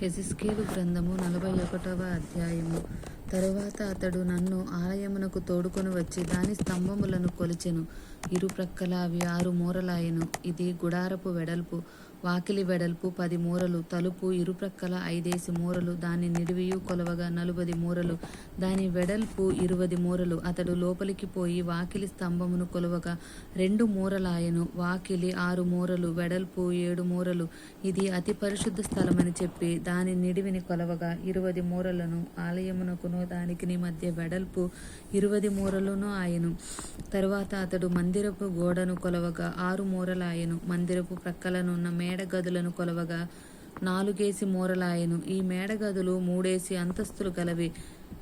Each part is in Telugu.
హెజిస్కేలు గ్రంథము నలభై ఒకటవ అధ్యాయము. తరువాత అతడు నన్ను ఆలయమునకు తోడుకొని వచ్చి దాని స్తంభములను కొలిచెను. ఇరుప్రక్కల అవి ఆరు మూరలాయెను. ఇది గుడారపు వెడల్పు. వాకిలి వెడల్పు పది మూరలు తలుపు ఇరుప్రక్కల ఐదేసి మూరలు దాని నిడివియు కొలవగా నలుబది మూరలు దాని వెడల్పు ఇరువది మూరలు. అతడు లోపలికి పోయి వాకిలి స్తంభమును కొలవగా రెండు మూరలాయెను. వాకిలి ఆరు మూరలు వెడల్పు ఏడు మూరలు. ఇది అతి పరిశుద్ధ స్థలమని చెప్పి దాని నిడివిని కొలవగా ఇరువది మూరలను ఆలయమునకును దానికి మధ్య వెడల్పు ఇరువది మూరలును ఆయను. తరువాత అతడు మందిరపు గోడను కొలవగా ఆరు మూరలాయను. మందిరపు ప్రక్కలనున్న మే గదులను కొలవగా నాలుగేసి మూరలాయెను. ఈ మేడ గదులు మూడేసి అంతస్తులు గలవి.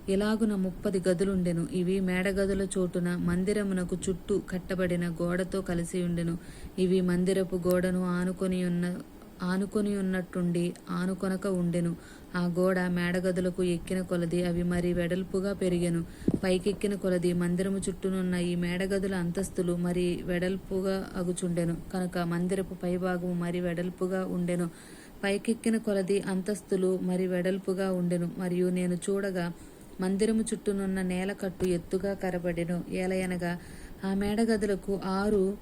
ఇలాగున ముప్పది గదులుండెను. ఇవి మేడగదుల చోటున మందిరమునకు చుట్టూ కట్టబడిన గోడతో కలిసి ఉండెను. ఇవి మందిరపు గోడను ఆనుకొని ఉన్న ఆనుకొని ఉన్నట్టుండి ఆనుకొనక ఉండెను. ఆ గోడ మేడగదులకు ఎక్కిన కొలది అవి మరి వెడల్పుగా పెరిగెను. పైకెక్కిన కొలది మందిరము చుట్టూనున్న ఈ మేడగదుల అంతస్తులు మరి వెడల్పుగా అగుచుండెను. కనుక మందిరపు పైభాగము మరి వెడల్పుగా ఉండెను. పైకెక్కిన కొలది అంతస్తులు మరి వెడల్పుగా ఉండెను. మరియు నేను చూడగా మందిరము చుట్టూనున్న నేలకట్టు ఎత్తుగా కరబడెను. ఏలయనగా ఆ మేడగదులకు ఆరు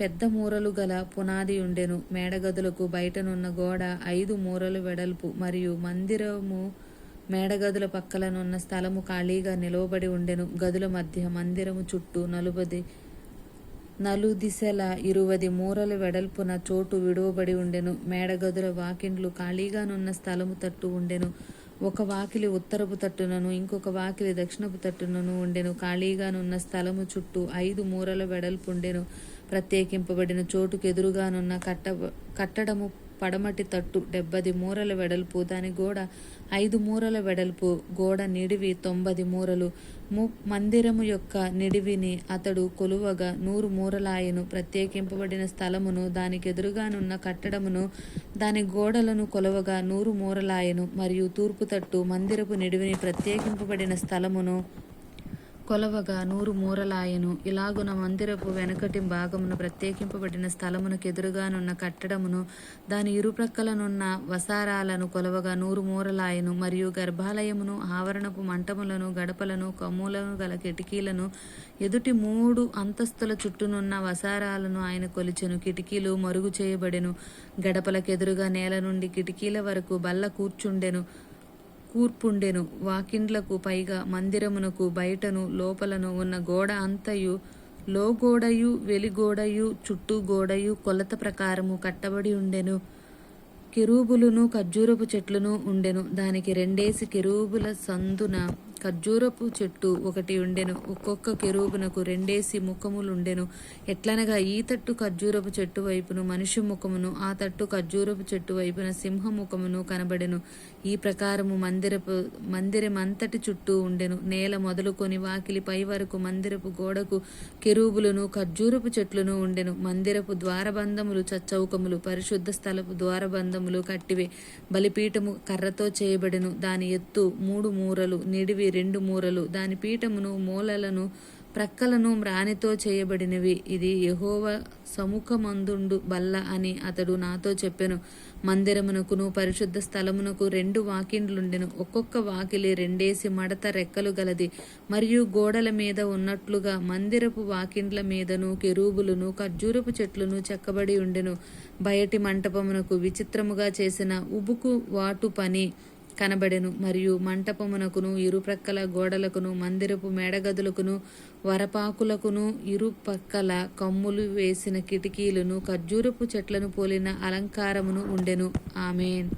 పెద్ద మూరలు గల పునాది ఉండెను. మేడగదులకు బయటనున్న గోడ ఐదు మూరలు వెడల్పు మరియు మందిరము మేడగదుల పక్కలనున్న స్థలము ఖాళీగా నిలవబడి ఉండెను. గదుల మధ్య మందిరము చుట్టూ నలుబది నలుదిశల ఇరువది మూరలు వెడల్పున చోటు విడువబడి ఉండెను. మేడగదుల వాకిండ్లు ఖాళీగానున్న స్థలము తట్టు ఉండెను. ఒక వాకిలి ఉత్తరపు తట్టునను ఇంకొక వాకిలి దక్షిణపు తట్టునను ఉండెను. ఖాళీగానున్న స్థలము చుట్టూ ఐదు మూరల వెడల్పు ఉండెను ప్రత్యేకింపబడిన చోటుకు ఎదురుగానున్న కట్ట కట్టడము పడమటి తట్టు డెబ్బది మూరల వెడల్పు దాని గోడ ఐదు మూరల వెడల్పు గోడ నిడివి తొంభది మూరలు. ము మందిరము యొక్క నిడివిని అతడు కొలువగా నూరు మూరలాయను ప్రత్యేకింపబడిన స్థలమును దానికి ఎదురుగానున్న కట్టడమును దాని గోడలను కొలవగా నూరు మూరలాయను మరియు తూర్పు తట్టు మందిరపు నిడివిని ప్రత్యేకింపబడిన స్థలమును కొలవగా నూరు మూరలాయను. ఇలాగున మందిరపు వెనకటి భాగమును ప్రత్యేకింపబడిన స్థలమునకు ఎదురుగానున్న కట్టడమును దాని ఇరుప్రక్కలనున్న వసారాలను కొలవగా నూరు మూరలాయను. మరియు గర్భాలయమును ఆవరణపు మంటములను గడపలను కమ్ములను గల కిటికీలను ఎదుటి మూడు అంతస్తుల చుట్టూనున్న వసారాలను ఆయన కొలిచెను. కిటికీలు మరుగు చేయబడెను. గడపలకెదురుగా నేల నుండి కిటికీల వరకు బల్ల కూర్చుండెను. కూర్పుండెను. వాకిండ్లకు పైగా మందిరమునకు బయటను లోపలను ఉన్న గోడ అంతయు లోగోడయు వెలిగోడయు చుట్టూ గోడయు కొలత ప్రకారము కట్టబడి ఉండెను. కెరూబులును ఖర్జూరపు చెట్లును ఉండెను. దానికి రెండేసి కెరూబుల సందున ఖర్జూరపు చెట్టు ఒకటి ఉండెను. ఒక్కొక్క కెరూబునకు రెండేసి ముఖములుండెను. ఎట్లనగా ఈ తట్టు ఖర్జూరపు చెట్టు వైపును మనిషి ముఖమును ఆ తట్టు ఖర్జూరపు చెట్టు వైపున సింహ ముఖమును కనబడెను. ఈ ప్రకారము మందిరపు మందిరమంతటి చుట్టూ ఉండెను. నేల మొదలుకొని వాకిలి పై వరకు మందిరపు గోడకు కెరూబులను ఖర్జూరపు చెట్లను ఉండెను. మందిరపు ద్వారబంధములు చచ్చౌకములు పరిశుద్ధ స్థలపు ద్వారబంధములు కట్టివే. బలిపీఠము కర్రతో చేయబడెను. దాని ఎత్తు మూడు మూరలు నిడివి రెండు మూరలు. దాని పీఠమును మూలలను ప్రక్కలను మ్రానితో చేయబడినవి. ఇది యహోవ సముఖమందుండు బల్ల అని అతడు నాతో చెప్పెను. మందిరమునకును పరిశుద్ధ స్థలమునకు రెండు వాకిండ్లుండెను. ఒక్కొక్క వాకిలి రెండేసి మడత రెక్కలు గలది. మరియు గోడల మీద ఉన్నట్లుగా మందిరపు వాకిండ్ల మీదను కెరూబులను ఖర్జూరపు చెట్లను చెక్కబడి ఉండెను. బయటి మంటపమునకు విచిత్రముగా చేసిన ఉబుకు వాటు పని కనబడెను. మరియు మంటపమునకును ఇరుప్రక్కల గోడలకును మందిరపు మేడగదులకును వరపాకులకును ఇరుపక్కల కమ్ములు వేసిన కిటికీలను ఖర్జూరపు చెట్లను పోలిన అలంకారమును ఉండెను. ఆమెన్.